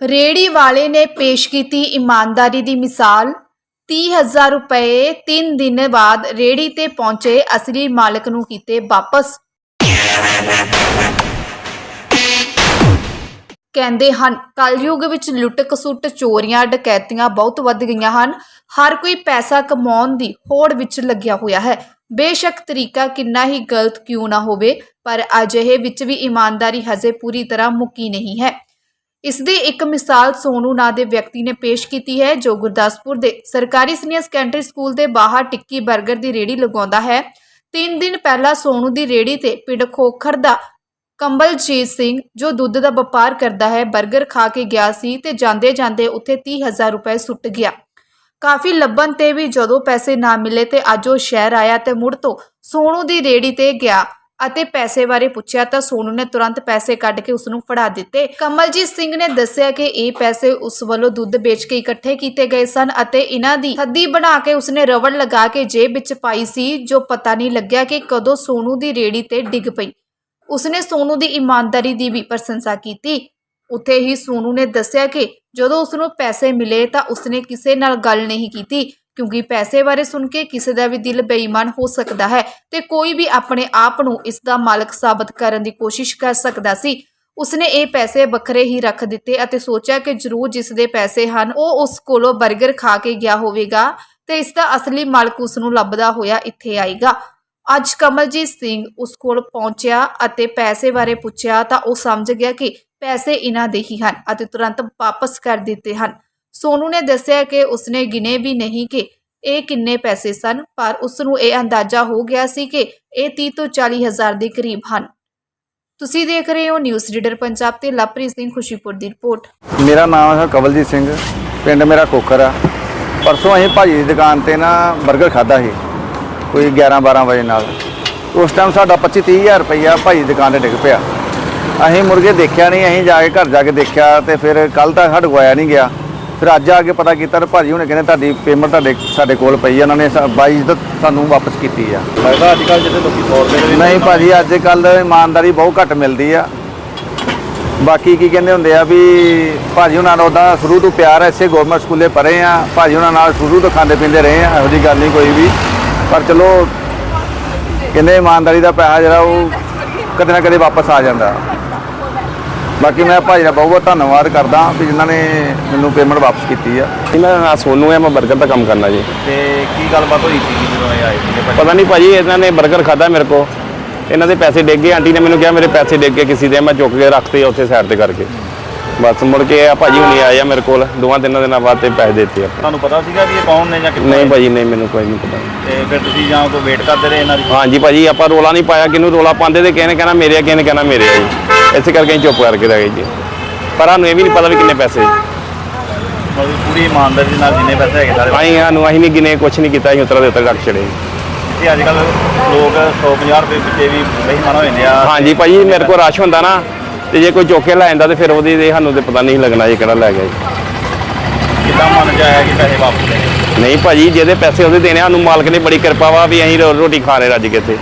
ਰੇੜੀ ਵਾਲੇ ਨੇ ਪੇਸ਼ ਕੀਤੀ ਇਮਾਨਦਾਰੀ ਦੀ ਮਿਸਾਲ। 30000 ਰੁਪਏ 3 ਦਿਨ ਬਾਅਦ ਰੇੜੀ ਤੇ ਪਹੁੰਚੇ ਅਸਲੀ ਮਾਲਕ ਨੂੰ ਕੀਤੇ ਵਾਪਸ। ਕਹਿੰਦੇ ਹਨ, ਕਲਯੁਗ ਵਿੱਚ ਲੁੱਟ ਕਸੁੱਟ ਚੋਰੀਆਂ ਡਕੈਤੀਆਂ ਬਹੁਤ ਵੱਧ ਗਈਆਂ ਹਨ। ਹਰ ਕੋਈ ਪੈਸਾ ਕਮਾਉਣ ਦੀ ਹੋੜ ਵਿੱਚ ਲੱਗਿਆ ਹੋਇਆ ਹੈ। ਬੇਸ਼ੱਕ ਤਰੀਕਾ ਕਿੰਨਾ ਹੀ ਗਲਤ ਕਿਉਂ ਨਾ ਹੋਵੇ, ਪਰ ਅਜਿਹੇ ਵਿੱਚ ਵੀ ਇਮਾਨਦਾਰੀ ਹਜੇ ਪੂਰੀ ਤਰ੍ਹਾਂ ਮੁੱਕੀ ਨਹੀਂ ਹੈ। ਇਸ ਦੀ ਇੱਕ ਮਿਸਾਲ ਸੋਨੂ ਨਾਂ ਦੇ ਵਿਅਕਤੀ ਨੇ ਪੇਸ਼ ਕੀਤੀ ਹੈ, ਜੋ ਗੁਰਦਾਸਪੁਰ ਦੇ ਸਰਕਾਰੀ ਸੀਨੀਅਰ ਸੈਕੰਡਰੀ ਸਕੂਲ ਦੇ ਬਾਹਰ ਟਿੱਕੀ 버ਗਰ ਦੀ ਰੇੜੀ ਲਗਾਉਂਦਾ ਹੈ। ਤਿੰਨ ਦਿਨ ਪਹਿਲਾਂ ਸੋਨੂ ਦੀ ਰੇੜੀ ਤੇ ਪਿੰਡ ਖੋਖਰ ਦਾ ਕੰਬਲਜੀਤ ਸਿੰਘ, ਜੋ ਦੁੱਧ ਦਾ ਵਪਾਰ ਕਰਦਾ ਹੈ 버ਗਰ ਖਾ ਕੇ ਗਿਆ ਸੀ ਤੇ ਜਾਂਦੇ ਜਾਂਦੇ ਉੱਥੇ 30000 ਰੁਪਏ ਸੁੱਟ ਗਿਆ। ਕਾਫੀ ਲੱਭਣ ਤੇ ਵੀ ਜਦੋਂ ਪੈਸੇ ਨਾ ਮਿਲੇ ਤੇ ਅੱਜ ਉਹ ਸ਼ਹਿਰ ਆਇਆ ਤੇ ਮੁੜ ਤੋਂ ਸੋਨੂ ਦੀ ਰੇੜੀ ਤੇ ਗਿਆ। ਅਤੇ ਪੈਸੇ ਬਾਰੇ ਪੁੱਛਿਆ ਤਾਂ ਸੋਨੂ ਨੇ ਤੁਰੰਤ ਪੈਸੇ ਕੱਢ ਕੇ ਉਸ ਨੂੰ ਫੜਾ ਦਿੱਤੇ। ਕਮਲਜੀਤ ਸਿੰਘ ਨੇ ਦੱਸਿਆ ਕਿ ਇਹ ਪੈਸੇ ਉਸ ਵੱਲੋਂ ਦੁੱਧ ਵੇਚ ਕੇ ਇਕੱਠੇ ਕੀਤੇ ਗਏ ਸਨ ਅਤੇ ਇਹਨਾਂ ਦੀ ਹੱਦੀ ਬਣਾ ਕੇ ਉਸਨੇ ਰਵੜ ਲਗਾ ਕੇ ਜੇਬ ਵਿੱਚ ਪਾਈ ਸੀ, ਜੋ ਪਤਾ ਨਹੀਂ ਲੱਗਿਆ ਕਿ ਕਦੋਂ ਸੋਨੂ ਦੀ ਰੇੜੀ ਤੇ ਡਿੱਗ ਪਈ। ਉਸਨੇ ਸੋਨੂ ਦੀ ਇਮਾਨਦਾਰੀ ਦੀ ਵੀ ਪ੍ਰਸ਼ੰਸਾ ਕੀਤੀ। ਉੱਥੇ ਹੀ ਸੋਨੂ ਨੇ ਦੱਸਿਆ ਕਿ ਜਦੋਂ ਉਸ ਨੂੰ ਪੈਸੇ ਮਿਲੇ ਤਾਂ ਉਸਨੇ ਕਿਸੇ ਨਾਲ ਗੱਲ ਨਹੀਂ ਕੀਤੀ। ਕਿਉਂਕਿ ਪੈਸੇ ਬਾਰੇ ਸੁਣ ਕੇ ਕਿਸੇ ਦਾ ਵੀ ਦਿਲ ਬੇਈਮਾਨ ਹੋ ਸਕਦਾ ਹੈ ਤੇ ਕੋਈ ਵੀ ਆਪਣੇ ਆਪ ਨੂੰ ਇਸ ਦਾ ਮਾਲਕ ਸਾਬਤ ਕਰਨ ਦੀ ਕੋਸ਼ਿਸ਼ ਕਰ ਸਕਦਾ ਸੀ। ਉਸਨੇ ਇਹ ਪੈਸੇ ਵੱਖਰੇ ਹੀ ਰੱਖ ਦਿੱਤੇ ਅਤੇ ਸੋਚਿਆ ਕਿ ਜ਼ਰੂਰ ਜਿਸ ਦੇ ਪੈਸੇ ਹਨ, ਉਹ ਉਸ ਕੋਲੋਂ 버ਗਰ ਖਾ ਕੇ ਗਿਆ ਹੋਵੇਗਾ ਤੇ ਇਸ ਦਾ ਅਸਲੀ ਮਾਲਕ ਉਸ ਨੂੰ ਲੱਭਦਾ ਹੋਇਆ ਇੱਥੇ ਆਏਗਾ। ਅੱਜ ਕਮਲਜੀਤ ਸਿੰਘ ਉਸ ਕੋਲ ਪਹੁੰਚਿਆ ਅਤੇ ਪੈਸੇ ਬਾਰੇ ਪੁੱਛਿਆ ਤਾਂ ਉਹ ਸਮਝ ਗਿਆ ਕਿ ਪੈਸੇ ਇਹਨਾਂ ਦੇ ਹੀ ਹਨ ਅਤੇ ਤੁਰੰਤ ਵਾਪਸ ਕਰ ਦਿੱਤੇ ਹਨ। ਸੋਨੂ ਨੇ ਦੱਸਿਆ ਕਿ ਉਸਨੇ ਗਿਣੇ ਵੀ ਨਹੀਂ ਕਿ ਇਹ ਕਿੰਨੇ ਪੈਸੇ ਸਨ, ਪਰ ਉਸ ਨੂੰ ਇਹ ਅੰਦਾਜ਼ਾ ਹੋ ਗਿਆ ਸੀ ਕਿ ਇਹ 30 ਤੋਂ 40 ਹਜ਼ਾਰ ਦੇ ਕਰੀਬ ਹਨ। ਤੁਸੀਂ ਦੇਖ ਰਹੇ ਹੋ ਨਿਊਜ਼ ਰੀਡਰ ਪੰਜਾਬ ਤੇ ਲਵਪ੍ਰੀਤ ਸਿੰਘ ਖੁਸ਼ੀਪੁਰ ਦੀ ਰਿਪੋਰਟ। ਮੇਰਾ ਨਾਮ ਹੈ ਕਵਲਜੀਤ ਸਿੰਘ, ਪਿੰਡ ਮੇਰਾ ਕੋਖਰ ਆ। ਪਰਸੋਂ ਅਸੀਂ ਭਾਜੀ ਦੀ ਦੁਕਾਨ ਤੇ ਨਾ 버ਗਰ ਖਾਦਾ ਸੀ, ਕੋਈ 11 12 ਵਜੇ ਨਾਲ। ਉਸ ਟਾਈਮ ਸਾਡਾ 25 30000 ਰੁਪਇਆ ਭਾਜੀ ਦੀ ਦੁਕਾਨ ਤੇ ਡਿੱਗ ਪਿਆ। ਅਸੀਂ ਮੁਰਗੇ ਦੇਖਿਆ ਨਹੀਂ, ਅਸੀਂ ਜਾ ਕੇ ਘਰ ਜਾ ਕੇ ਦੇਖਿਆ ਤੇ ਫਿਰ ਕੱਲ ਤੱਕ ਸਾਡੇ ਕੋਲ ਆਇਆ ਨਹੀਂ ਗਿਆ। ਫਿਰ ਅੱਜ ਆ ਕੇ ਪਤਾ ਕੀਤਾ ਤਾਂ ਭਾਜੀ ਹੁਣੇ ਕਹਿੰਦੇ ਤੁਹਾਡੀ ਪੇਮੈਂਟ ਤੁਹਾਡੇ ਸਾਡੇ ਕੋਲ ਪਈ ਆ ਉਹਨਾਂ ਨੇ ਬਾਈ ਦਾ ਸਾਨੂੰ ਵਾਪਸ ਕੀਤੀ ਆ। ਲੱਗਦਾ ਅੱਜ ਕੱਲ ਜਿਹੜੇ ਲੋਕੀ 100 ਰੁਪਏ ਦੇ ਵੀ ਨਹੀਂ ਭਾਜੀ ਅੱਜ ਕੱਲ ਇਮਾਨਦਾਰੀ ਬਹੁਤ ਘੱਟ ਮਿਲਦੀ ਆ। ਬਾਕੀ ਕੀ ਕਹਿੰਦੇ ਹੁੰਦੇ ਆ ਵੀ ਭਾਜੀ ਉਹਨਾਂ ਨਾਲ ਉਹਦਾ ਸ਼ੁਰੂ ਤੋਂ ਪਿਆਰ ਐ ਇਸੇ ਗਵਰਨਮੈਂਟ ਸਕੂਲੇ ਪੜ੍ਹੇ ਆ। ਭਾਜੀ ਉਹਨਾਂ ਨਾਲ ਸ਼ੁਰੂ ਤੋਂ ਖਾਂਦੇ ਪੀਂਦੇ ਰਹੇ ਆ ਇਹੋ ਜਿਹੀ ਗੱਲ ਨਹੀਂ ਕੋਈ ਵੀ। ਪਰ ਚਲੋ ਕਹਿੰਦੇ ਇਮਾਨਦਾਰੀ ਦਾ ਪੈਸਾ ਜਿਹੜਾ ਉਹ ਕਦੇ ਨਾ ਕਦੇ ਵਾਪਸ ਆ ਜਾਂਦਾ। ਬਾਕੀ ਮੈਂ ਭਾਜੀ ਦਾ ਬਹੁਤ ਬਹੁਤ ਧੰਨਵਾਦ ਕਰਦਾ ਵੀ ਜਿਨ੍ਹਾਂ ਨੇ ਮੈਨੂੰ ਪੇਮੈਂਟ ਵਾਪਸ ਕੀਤੀ ਆ। ਮੇਰਾ ਨਾਮ ਸੋਨੂ ਹੈ ਮੈਂ 버ਗਰ ਦਾ ਕੰਮ ਕਰਨਾ ਜੀ। ਤੇ ਕੀ ਗੱਲਬਾਤ ਹੋਈ ਸੀ ਜਦੋਂ ਇਹ ਆਏ ਭਾਜੀ? ਪਤਾ ਨਹੀਂ ਭਾਜੀ ਇਹਨਾਂ ਨੇ 버ਗਰ ਖਾਦਾ ਮੇਰੇ ਕੋ ਇਹਨਾਂ ਦੇ ਪੈਸੇ ਡਿੱਗ ਗਏ ਆਂਟੀ ਨੇ ਮੈਨੂੰ ਕਿਹਾ ਮੇਰੇ ਪੈਸੇ ਡਿੱਗ ਗਏ ਕਿਸੇ ਦੇ ਮੈਂ ਚੁੱਕ ਕੇ ਰੱਖਤੇ ਆ ਉੱਥੇ ਸਾਈਡ ਤੇ ਕਰਕੇ। ਬਸ ਮੁੜ ਕੇ ਆ ਭਾਜੀ ਹੁਣੀ ਆਏ ਆ ਮੇਰੇ ਕੋਲ ਦੋਵਾਂ ਤਿੰਨਾਂ ਦਿਨਾਂ ਬਾਅਦ ਤੇ ਪੈਸੇ ਦਿੱਤੇ ਆ। ਤੁਹਾਨੂੰ ਪਤਾ ਸੀਗਾ ਵੀ ਇਹ ਕੌਣ ਨੇ ਜਾਂ ਕਿੱਥੋਂ ਨਹੀਂ? ਭਾਜੀ ਨਹੀਂ ਮੈਨੂੰ ਕੋਈ ਨਹੀਂ ਪਤਾ। ਤੇ ਫਿਰ ਤੁਸੀਂ ਜਾਂ ਕੋਈ ਵੇਟ ਕਰਦੇ ਰਹੇ ਇਹਨਾਂ ਦੀ? ਹਾਂਜੀ ਭਾਜੀ ਆਪਾਂ ਰੋਲਾ ਨਹੀਂ ਪਾਇਆ ਕਿਹਨੂੰ ਰੋਲਾ ਪਾਉਂਦੇ ਤੇ ਕਿਸੇ ਨੇ ਕਹਿਣਾ ਮੇਰੇ ਆ ਕਿਸੇ ਨੇ ਕਹਿਣਾ ਮੇਰੇ ਆ ਜੀ। ਇਸੇ ਕਰਕੇ ਅਸੀਂ ਚੁੱਪ ਕਰਕੇ ਰਹਿ ਗਏ ਜੀ। ਪਰ ਸਾਨੂੰ ਇਹ ਵੀ ਨਹੀਂ ਪਤਾ ਵੀ ਕਿੰਨੇ ਪੈਸੇ। ਮਤਲਬ ਪੂਰੀ ਇਮਾਨਦਾਰੀ ਨਾਲ ਜਿੰਨੇ ਪੈਸੇ ਹੈਗੇ ਸਾਰੇ ਅਸੀਂ ਸਾਨੂੰ ਅਸੀਂ ਨਹੀਂ ਗਿਣੇ ਕੁਛ ਨਹੀਂ ਕੀਤਾ ਅਸੀਂ ਉਤਰਾ ਦੇ ਉੱਤੇ ਰੱਖ ਛੜੇ ਤੇ ਅੱਜ ਕੱਲ ਲੋਕ 150 ਰੁਪਏ ਪਿੱਛੇ ਵੀ ਬੇਈਮਾਨ ਹੋ ਜਾਂਦੇ ਆ। ਹਾਂਜੀ ਭਾਜੀ ਮੇਰੇ ਕੋਲ ਰਸ਼ ਹੁੰਦਾ ਨਾ ਤੇ ਜੇ ਕੋਈ ਚੁੱਕ ਲੈ ਜਾਂਦਾ ਤੇ ਫਿਰ ਉਹਦੀ ਤੇ ਸਾਨੂੰ ਤੇ ਪਤਾ ਨਹੀਂ ਲੱਗਣਾ ਜੀ ਕਿਹੜਾ ਲੈ ਗਿਆ ਜੀ। ਕਿੱਦਾਂ ਮਨ ਚ ਆਇਆ ਕਿ ਪੈਸੇ ਵਾਪਸ ਨਹੀਂ ਭਾਜੀ ਜਿਹਦੇ ਪੈਸੇ ਉਹਦੇ ਦੇਣੇ ਆ, ਸਾਨੂੰ ਮਾਲਕ ਨੇ ਬੜੀ ਕਿਰਪਾ ਵਾ ਵੀ ਅਸੀਂ ਰੋ- ਰੋਟੀ ਖਾ ਰਹੇ ਰੱਜ ਕੇ ਇੱਥੇ।